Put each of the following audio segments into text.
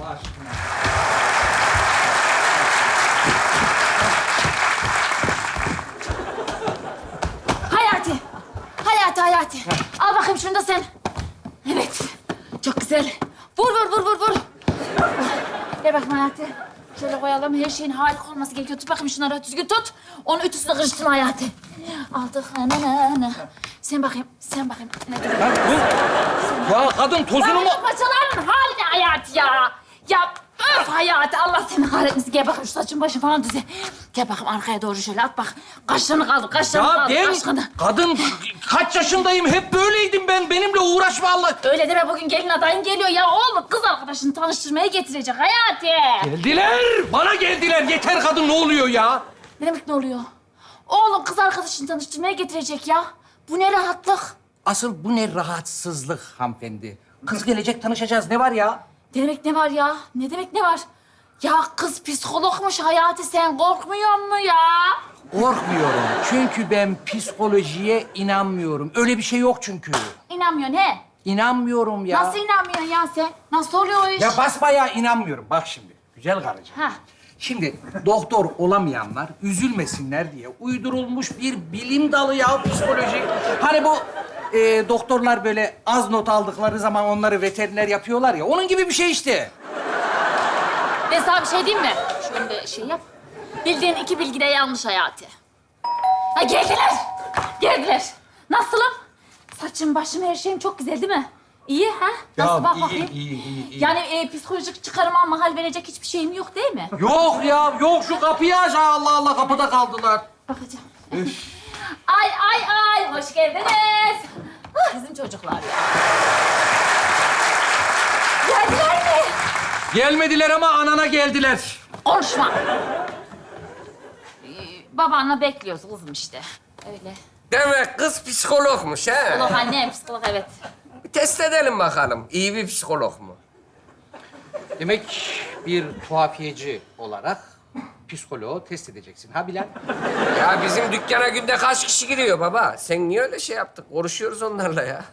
Allah aşkına. Hayati. Hayati, Hayati. Al bakayım şunu da sen. Evet. Çok güzel. Vur, vur, vur, vur, vur. Ver bakayım Hayati. Şöyle koyalım. Her şeyin harika olması gerekiyor. Tut bakayım şunları düzgün tut. Onun ütüsünü karıştırma Hayati. Aldık. Ana, ana. Sen bakayım, sen bakayım. Ne diyor? Lan bu... Ya kadın tozunu mu... Ay, paçaların haline Hayati ya. Ya öf Hayati. Allah seni kahretmesin. Gel bakayım şu saçın başın falan düze. Gel bakayım arkaya doğru şöyle at bak. Kaşlarını kaldır, kaşlarını Ya kaldır, ben kaşlarını. kadın kaç yaşındayım hep böyleydim ben. Benimle uğraşma Allah. Öyle deme bugün gelin adayın geliyor ya oğlum kız arkadaşını tanıştırmaya getirecek Hayati. Geldiler. Bana geldiler. Yeter kadın ne oluyor ya? Ne demek ne oluyor? Oğlum kız arkadaşını tanıştırmaya getirecek ya. Bu ne rahatlık. Asıl bu ne rahatsızlık hanımefendi. Kız gelecek tanışacağız. Ne var ya? Ne demek ne var ya? Ne demek ne var? Ya kız psikologmuş Hayati sen korkmuyor mu ya? Korkmuyorum. Çünkü ben psikolojiye inanmıyorum. Öyle bir şey yok çünkü. İnanmıyor ne? İnanmıyorum ya. Nasıl inanmıyorsun ya sen? Nasıl oluyor o iş? Ya basbayağı inanmıyorum. Bak şimdi. Güzel karıcığım. Ha. Şimdi doktor olamayanlar üzülmesinler diye uydurulmuş bir bilim dalı ya psikoloji. Hani bu e, doktorlar böyle az not aldıkları zaman onları veteriner yapıyorlar ya. Onun gibi bir şey işte. Ben sana bir şey diyeyim mi? Şöyle şey yap. Bildiğin iki bilgi de yanlış Hayati. Ha geldiler. Geldiler. Nasılım? Saçım, başım, her şeyim çok güzel değil mi? İyi ha? Nasıl bak bakayım? iyi, iyi, iyi. Yani e, psikolojik çıkarıma mahal verecek hiçbir şeyim yok değil mi? Yok ya, yok şu kapıyı aç. Allah Allah kapıda kaldılar. Bakacağım. Ay ay ay hoş geldiniz. Ah, Bizim çocuklar ya. Geldiler mi? Gelmediler ama anana geldiler. Konuşma. Ee, babanla bekliyoruz kızım işte. Öyle. Demek kız psikologmuş ha. Psikolog annem, psikolog evet. Bir test edelim bakalım. İyi bir psikolog mu? Demek bir tuhafiyeci olarak psikoloğu test edeceksin. Ha Bilal? Ya bizim dükkana günde kaç kişi giriyor baba? Sen niye öyle şey yaptık? Konuşuyoruz onlarla ya.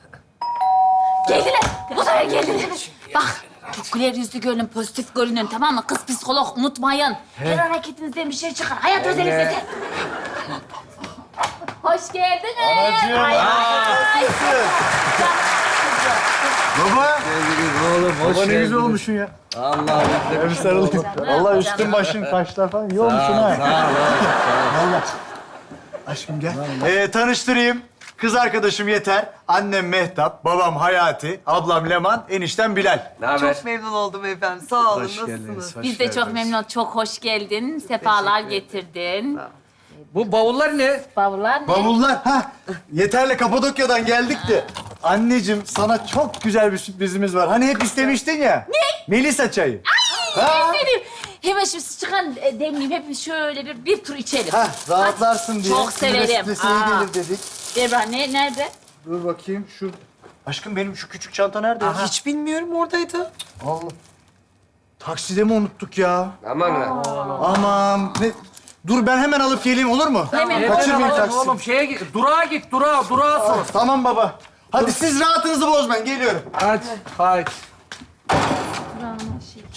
Geldiler. Bu sefer geldiler. Bak, çok güler yüzlü görünün, pozitif görünün tamam mı? Kız psikolog unutmayın. Her hareketinizden bir şey çıkar. Hayat özelinize. Hoş geldiniz. Anacığım. Ay, ay, ay. Baba. Oğlum hoş Baba ne güzel olmuşsun ya. Allah Ya bir sarılayım. Vallahi üstün başın kaşlar falan iyi olmuşsun ha. Sağ ol. Vallahi. Aşkım gel. Ee, tanıştırayım. Kız arkadaşım Yeter, annem Mehtap, babam Hayati, ablam Leman, eniştem Bilal. Ne haber? Çok memnun oldum efendim. Sağ olun. Hoş geldiniz, Nasılsınız? hoş Biz de çok geldiniz. memnun olduk. Çok hoş geldin. Sefalar getirdin. Bu bavullar ne? Bavullar ne? Bavullar, ha Yeter'le Kapadokya'dan geldik de. Anneciğim sana çok güzel bir sürprizimiz var. Hani hep istemiştin ya. Ne? Melisa çayı. Ha? Severim. Hemen şimdi çıkan e, demleyeyim. Hep şöyle bir, bir tur içelim. Ha, rahatlarsın Hadi. diye. Çok severim. Stresi iyi Aa. gelir dedik. Ver bana. Ne, nerede? Dur bakayım şu... Aşkım benim şu küçük çanta nerede? ya? Hiç bilmiyorum oradaydı. Allah. Takside mi unuttuk ya? Aman lan. Aman. Ne? Dur ben hemen alıp geleyim olur mu? Hemen. Kaçırmayın Oğlum, taksi. Oğlum şeye git. Durağa git. Durağa, durağa sor. Tamam baba. Hadi siz rahatınızı bozmayın. Geliyorum. Hadi. Hadi.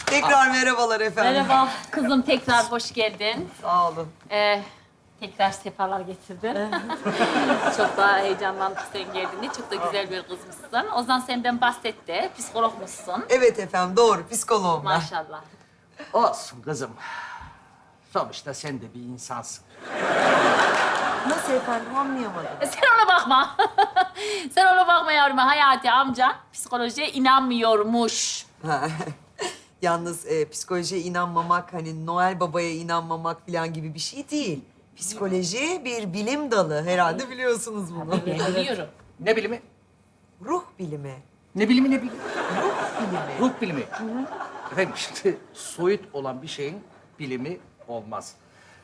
Tekrar merhabalar efendim. Merhaba. Kızım tekrar hoş geldin. Sağ olun. Ee, tekrar sefalar getirdin. çok daha heyecanlandık sen geldiğinde. Çok da güzel bir kızmışsın. Ozan senden bahsetti. Psikologmuşsun. Evet efendim doğru psikoloğum ben. Maşallah. Olsun kızım. Sonuçta sen de bir insansın. Nasıl efendim anlayamadım. E, Sen ona bakma. sen ona bakma yavrum. Hayati amca psikolojiye inanmıyormuş. Ha. Yalnız e, psikolojiye inanmamak hani Noel Baba'ya inanmamak falan gibi bir şey değil. Psikoloji bir bilim dalı. Herhalde biliyorsunuz bunu. Ben biliyorum. Ne bilimi? Ruh bilimi. Ne bilimi ne bilimi? Ruh bilimi. Ruh bilimi. Efendim şimdi soyut olan bir şeyin bilimi olmaz.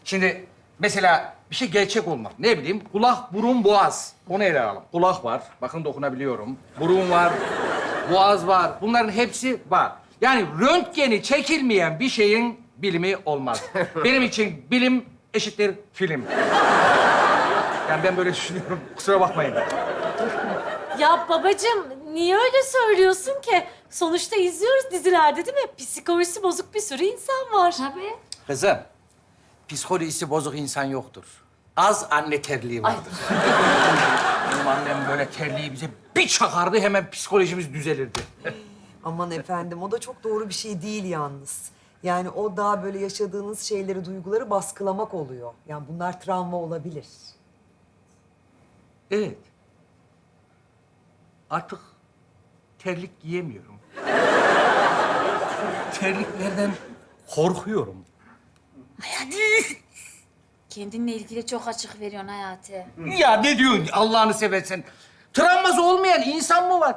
Şimdi mesela bir şey gerçek olmak. Ne bileyim kulak, burun, boğaz. Onu ele alalım. Kulak var. Bakın dokunabiliyorum. Burun var. Boğaz var. Bunların hepsi var. Yani röntgeni çekilmeyen bir şeyin bilimi olmaz. Benim için bilim eşittir film. Yani ben böyle düşünüyorum. Kusura bakmayın. Ya babacığım niye öyle söylüyorsun ki? Sonuçta izliyoruz dizilerde değil mi? Psikolojisi bozuk bir sürü insan var. Tabii. Kızım, psikolojisi bozuk insan yoktur. Az anne terliği vardır. Benim annem böyle terliği bize bir çakardı hemen psikolojimiz düzelirdi. Aman efendim o da çok doğru bir şey değil yalnız. Yani o daha böyle yaşadığınız şeyleri, duyguları baskılamak oluyor. Yani bunlar travma olabilir. Evet. Artık terlik giyemiyorum. Terliklerden korkuyorum. Kendinle ilgili çok açık veriyorsun Hayati. Ya ne diyorsun Allah'ını seversen? Travması olmayan insan mı var?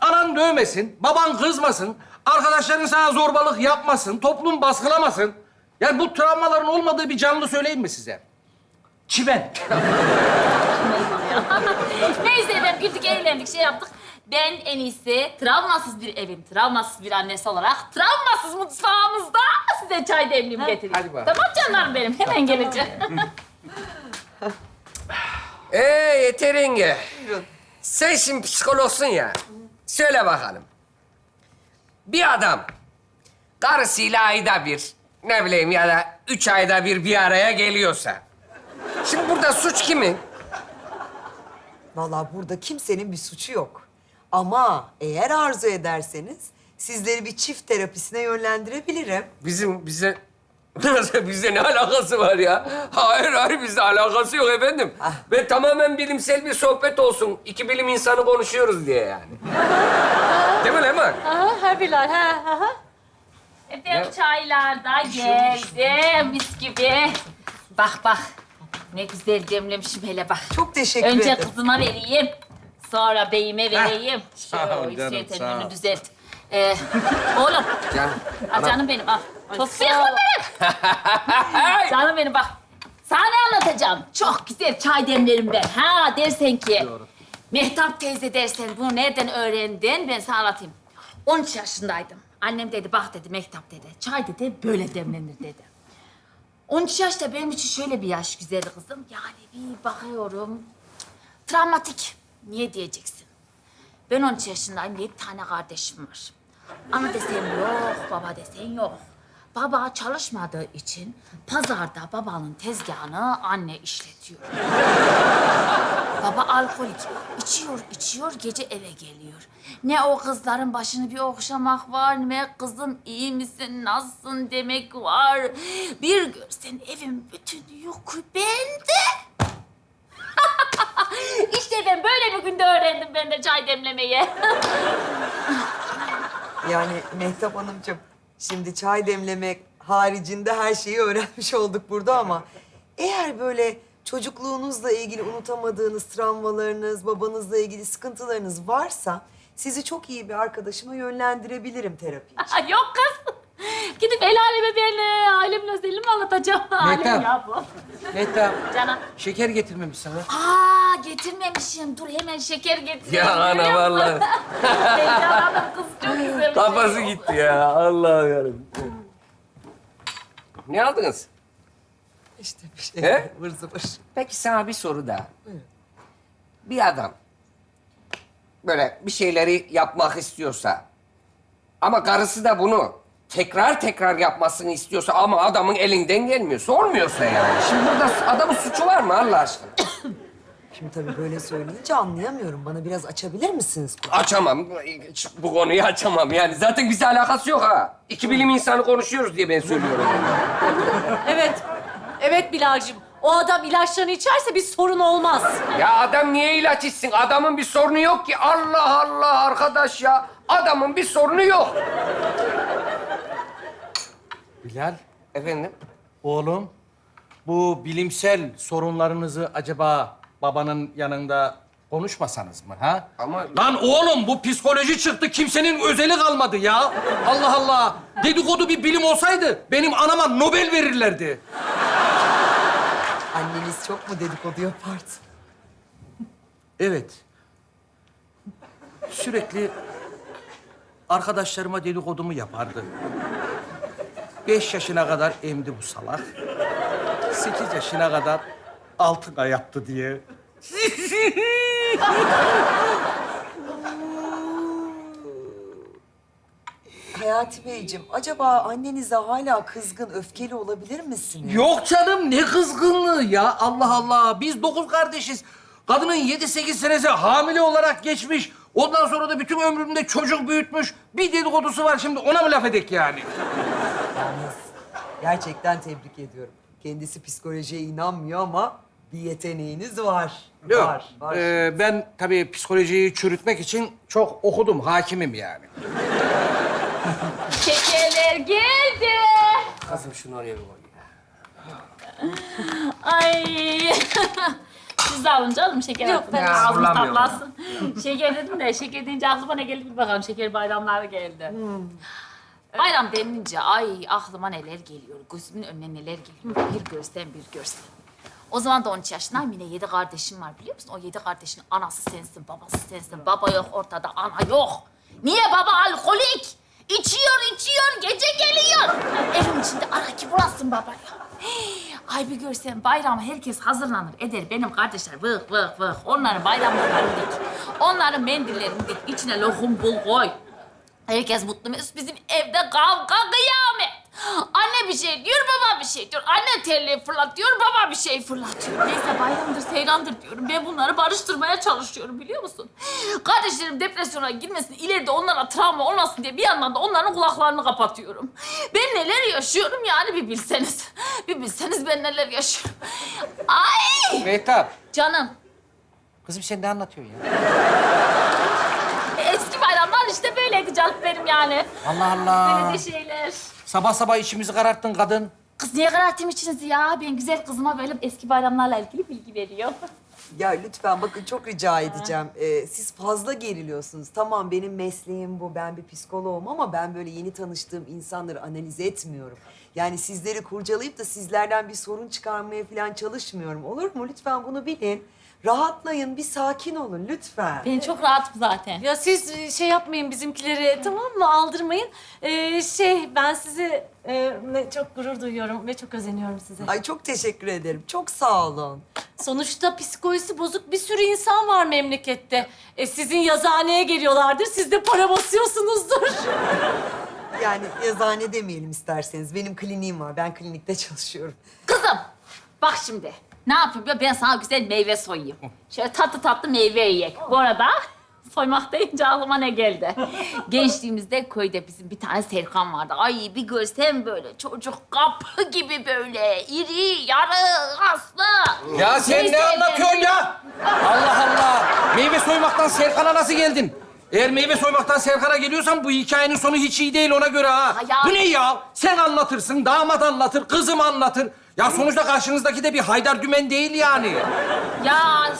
Anan dövmesin, baban kızmasın, arkadaşların sana zorbalık yapmasın, toplum baskılamasın. Yani bu travmaların olmadığı bir canlı söyleyeyim mi size? Çimen. Neyse efendim güldük, eğlendik, şey yaptık. Ben en iyisi travmasız bir evin, travmasız bir annesi olarak travmasız mutfağımızda size çay demleyeyim getireyim. hadi bakalım. Tamam canlarım benim, hemen geleceğim. Ee yeter yenge. Sen şimdi psikologsun ya. Söyle bakalım. Bir adam karısıyla ayda bir, ne bileyim ya da üç ayda bir bir araya geliyorsa. Şimdi burada suç kimin? Vallahi burada kimsenin bir suçu yok. Ama eğer arzu ederseniz sizleri bir çift terapisine yönlendirebilirim. Bizim bize Nasıl bizde ne alakası var ya? Hayır hayır bizde alakası yok efendim. Ve tamamen bilimsel bir sohbet olsun. İki bilim insanı konuşuyoruz diye yani. Değil mi Leman? Aha, her Bilal. Ha, aha. Efendim çaylar da geldi, mis gibi. Bak bak, ne güzel demlemişim hele bak. Çok teşekkür Önce ederim. kızıma vereyim, sonra beyime vereyim. sağ ol canım, sağ ol. düzelt. Ee, oğlum, Canım. Aa, canım benim al. Tospik benim. canım benim bak. Sana ne anlatacağım? Çok güzel çay demlerim ben. Ha dersen ki... Mehtap teyze dersen bunu nereden öğrendin? Ben sana anlatayım. 13 yaşındaydım. Annem dedi bak dedi Mehtap dedi. Çay dedi böyle demlenir dedi. 13 yaş da benim için şöyle bir yaş güzel kızım. Yani bir bakıyorum. Travmatik. Niye diyeceksin? Ben 13 yaşındayım, yedi tane kardeşim var. Ana desem yok, baba desen yok. Baba çalışmadığı için pazarda babanın tezgahını anne işletiyor. baba alkolik. içiyor, içiyor, gece eve geliyor. Ne o kızların başını bir okşamak var, ne kızım iyi misin, nasılsın demek var. Bir görsen evin bütün yükü bende. İşte ben böyle bir günde öğrendim ben de çay demlemeyi. Yani Mehtap Hanımcığım, şimdi çay demlemek haricinde her şeyi öğrenmiş olduk burada ama... ...eğer böyle çocukluğunuzla ilgili unutamadığınız travmalarınız, babanızla ilgili sıkıntılarınız varsa... ...sizi çok iyi bir arkadaşıma yönlendirebilirim terapi için. Yok kız. Gidip el aleme ben ailemin özelliğimi anlatacağım. Alem ya bu. Mehta, Canım. şeker getirmemiş sana. Aa getirmemişim. Dur hemen şeker getireyim. Ya ana vallahi. Heyecanlandım kız çok güzel. Kafası gitti ya. Allah yarabbim. Ne aldınız? İşte bir şey He? vır zıvır. Peki sana bir soru daha. Bir adam böyle bir şeyleri yapmak istiyorsa ama karısı da bunu tekrar tekrar yapmasını istiyorsa ama adamın elinden gelmiyor, sormuyorsa yani. Şimdi burada adamın suçu var mı Allah aşkına? Şimdi tabii böyle söyleyince anlayamıyorum. Bana biraz açabilir misiniz? Açamam. Bu konuyu açamam yani. Zaten bize alakası yok ha. İki bilim insanı konuşuyoruz diye ben söylüyorum. Evet. Evet Bilal'cim. O adam ilaçlarını içerse bir sorun olmaz. Ya adam niye ilaç içsin? Adamın bir sorunu yok ki. Allah Allah arkadaş ya. Adamın bir sorunu yok. Bilal, Efendim? oğlum, bu bilimsel sorunlarınızı acaba babanın yanında konuşmasanız mı ha? Ama- Lan oğlum bu psikoloji çıktı, kimsenin özeli kalmadı ya. Allah Allah. Dedikodu bir bilim olsaydı benim anama Nobel verirlerdi. Anneniz çok mu dedikodu yapardı? Evet. Sürekli arkadaşlarıma dedikodumu yapardı. Beş yaşına kadar emdi bu salak. Sekiz yaşına kadar altına yaptı diye. Hayati Beyciğim, acaba annenize hala kızgın, öfkeli olabilir misiniz? Yok canım ne kızgınlığı ya Allah Allah. Biz dokuz kardeşiz. Kadının yedi sekiz senesi hamile olarak geçmiş. Ondan sonra da bütün ömründe çocuk büyütmüş. Bir dedikodusu var şimdi ona mı laf edek yani? Yalnız gerçekten tebrik ediyorum. Kendisi psikolojiye inanmıyor ama bir yeteneğiniz var. Yok. Var, var. Ee, ben tabii psikolojiyi çürütmek için çok okudum, hakimim yani. Şekerler geldi. Kızım şunu oraya bir koy ya. Ay. Siz de alın canım şeker Yok, ben Ağzınız kullanmıyorum. tatlansın. şeker dedim de şeker deyince aklıma ne geldi bir bakalım. Şeker bayramları geldi. Bayram denince ay aklıma neler geliyor. Gözümün önüne neler geliyor. Bir görsen bir görsen. O zaman da 13 yaşındayım. Yine yedi kardeşim var biliyor musun? O yedi kardeşin anası sensin, babası sensin. Baba yok ortada, ana yok. Niye baba alkolik? İçiyor, içiyor, gece geliyor. Evin içinde ara ki bulasın baba ya. Ay bir görsen bayrama herkes hazırlanır eder. Benim kardeşler vık vık vık. Onların bayramlarını dik. Onların mendillerini dik. İçine lokum bul koy. Herkes mutlu mesut. Bizim evde kavga kıyamet. Anne bir şey diyor, baba bir şey diyor. Anne terliği fırlatıyor, baba bir şey fırlatıyor. Neyse bayramdır, seyrandır diyorum. Ben bunları barıştırmaya çalışıyorum biliyor musun? Kardeşlerim depresyona girmesin, ileride onlara travma olmasın diye bir yandan da onların kulaklarını kapatıyorum. Ben neler yaşıyorum yani bir bilseniz. Bir bilseniz ben neler yaşıyorum. Ay! Mehtap, Canım, kızım sen ne anlatıyorsun ya? eski bayramlar işte böyleydi canım benim yani. Allah Allah. Böyle de şeyler. Sabah sabah içimizi kararttın kadın. Kız niye karartayım içinizi ya? Ben güzel kızıma böyle eski bayramlarla ilgili bilgi veriyor. Ya lütfen bakın çok rica edeceğim. Ee, siz fazla geriliyorsunuz. Tamam benim mesleğim bu. Ben bir psikoloğum ama ben böyle yeni tanıştığım insanları analiz etmiyorum. Yani sizleri kurcalayıp da sizlerden bir sorun çıkarmaya falan çalışmıyorum. Olur mu? Lütfen bunu bilin. Rahatlayın, bir sakin olun lütfen. Ben çok rahatım zaten. Ya siz e, şey yapmayın bizimkileri tamam mı? Aldırmayın. Ee, şey ben sizi e, ne- çok gurur duyuyorum ve çok özeniyorum size. Ay çok teşekkür ederim. Çok sağ olun. Sonuçta psikolojisi bozuk bir sürü insan var memlekette. E, sizin yazıhaneye geliyorlardır. Siz de para basıyorsunuzdur. Yani yazıhane demeyelim isterseniz. Benim kliniğim var. Ben klinikte çalışıyorum. Kızım bak şimdi. Ne yapayım ya ben sana güzel meyve soyayım. Şöyle tatlı tatlı meyve yiyek. Bu arada soymak deyince aklıma ne geldi? Gençliğimizde köyde bizim bir tane Serkan vardı. Ay bir görsem böyle çocuk kapı gibi böyle iri, yarı, kaslı. Ya sen Neyse ne anlatıyorsun ya? Allah Allah. Meyve soymaktan Serkan'a nasıl geldin? Eğer meyve soymaktan Serkan'a geliyorsan bu hikayenin sonu hiç iyi değil ona göre ha. Ya. Bu ne ya? Sen anlatırsın, damat anlatır, kızım anlatır. Ya sonuçta karşınızdaki de bir Haydar Dümen değil yani. Ya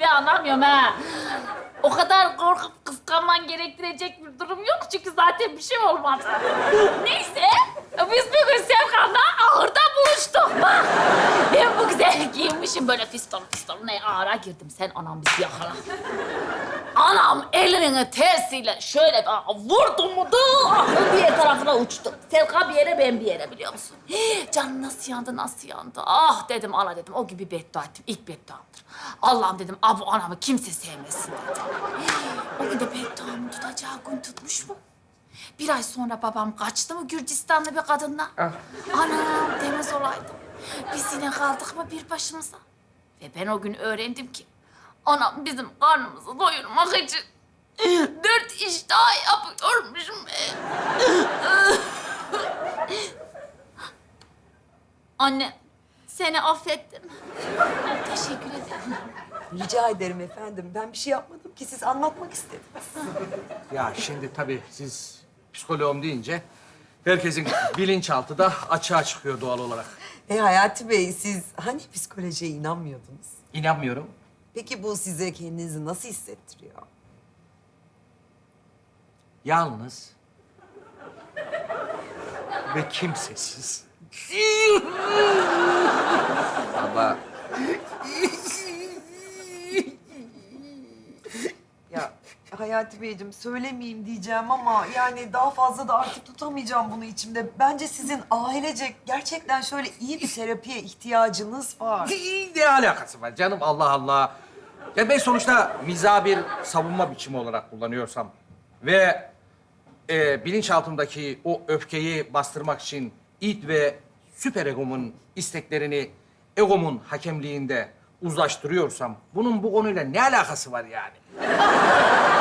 ben anlamıyorum ha. O kadar korkup kıskanman gerektirecek bir durum yok çünkü zaten bir şey olmadı. Neyse, biz bugün Sevkan'la ahırda buluştuk. Bak, ben bu güzel giyinmişim böyle fiston fiston ne ağra girdim. Sen anam bizi yakala. Anam elinin tersiyle şöyle bir vurdu mu da ahır diğer tarafına uçtu. Sevka bir yere ben bir yere biliyor musun? Canım nasıl yandı nasıl yandı. Ah dedim ana dedim o gibi beddua ettim. İlk bedduamdır. Allah'ım dedim abu anamı kimse sevmesin dedim. O gün de bedduamı tutacağı gün tutmuş mu? Bir ay sonra babam kaçtı mı Gürcistanlı bir kadınla? Anam demez olaydım. Biz yine kaldık mı bir başımıza? Ve ben o gün öğrendim ki anam bizim karnımızı doyurmak için dört iş daha yapıyormuşum. Anne, seni affettim. Rica ederim efendim. Ben bir şey yapmadım ki. Siz anlatmak istediniz. Ya şimdi tabii siz psikoloğum deyince herkesin bilinçaltı da açığa çıkıyor doğal olarak. E Hayati Bey, siz hani psikolojiye inanmıyordunuz? İnanmıyorum. Peki bu size kendinizi nasıl hissettiriyor? Yalnız ve kimsesiz. Baba Ya Hayati Beyciğim söylemeyeyim diyeceğim ama yani daha fazla da artık tutamayacağım bunu içimde. Bence sizin ailecek gerçekten şöyle iyi bir terapiye ihtiyacınız var. Ne alakası var canım Allah Allah. Ya ben sonuçta miza bir savunma biçimi olarak kullanıyorsam ve e, bilinçaltımdaki o öfkeyi bastırmak için id ve süper egomun isteklerini egomun hakemliğinde uzlaştırıyorsam bunun bu konuyla ne alakası var yani?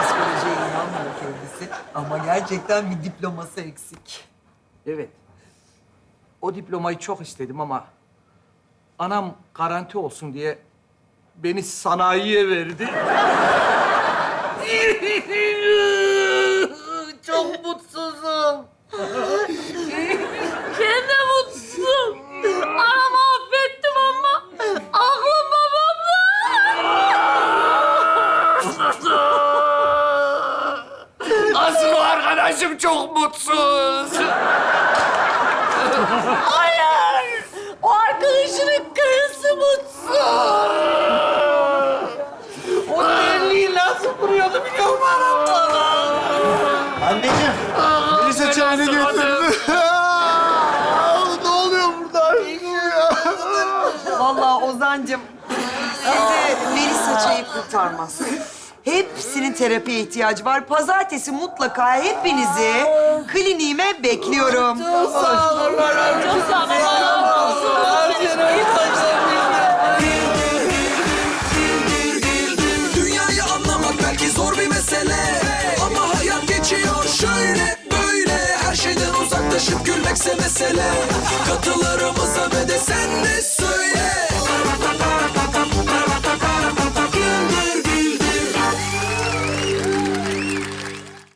Psikolojiye inanmıyor kendisi. Ama gerçekten bir diploması eksik. Evet. O diplomayı çok istedim ama anam garanti olsun diye beni sanayiye verdi. çok mutsuzum. Ben de mutsuzum. Anamı affettim ama aklım babamda. Arkadaşım çok mutsuz. Hayır. O arkadaşının karısı mutsuz. O deliği nasıl vuruyordu biliyor musun anam? Anneciğim, Melisa çayını getirdi. ne oluyor burada? Vallahi Ozancım size Melisa çayı kurtarmaz. Hepsinin terapiye ihtiyacı var. Pazartesi mutlaka hepinizi kliniğime bekliyorum. Çok sağ ol. Dünyayı anlamak belki zor bir mesele. Ama hayat geçiyor şöyle böyle. Her şeyden uzaklaşıp gülmekse mesele. Katılarımız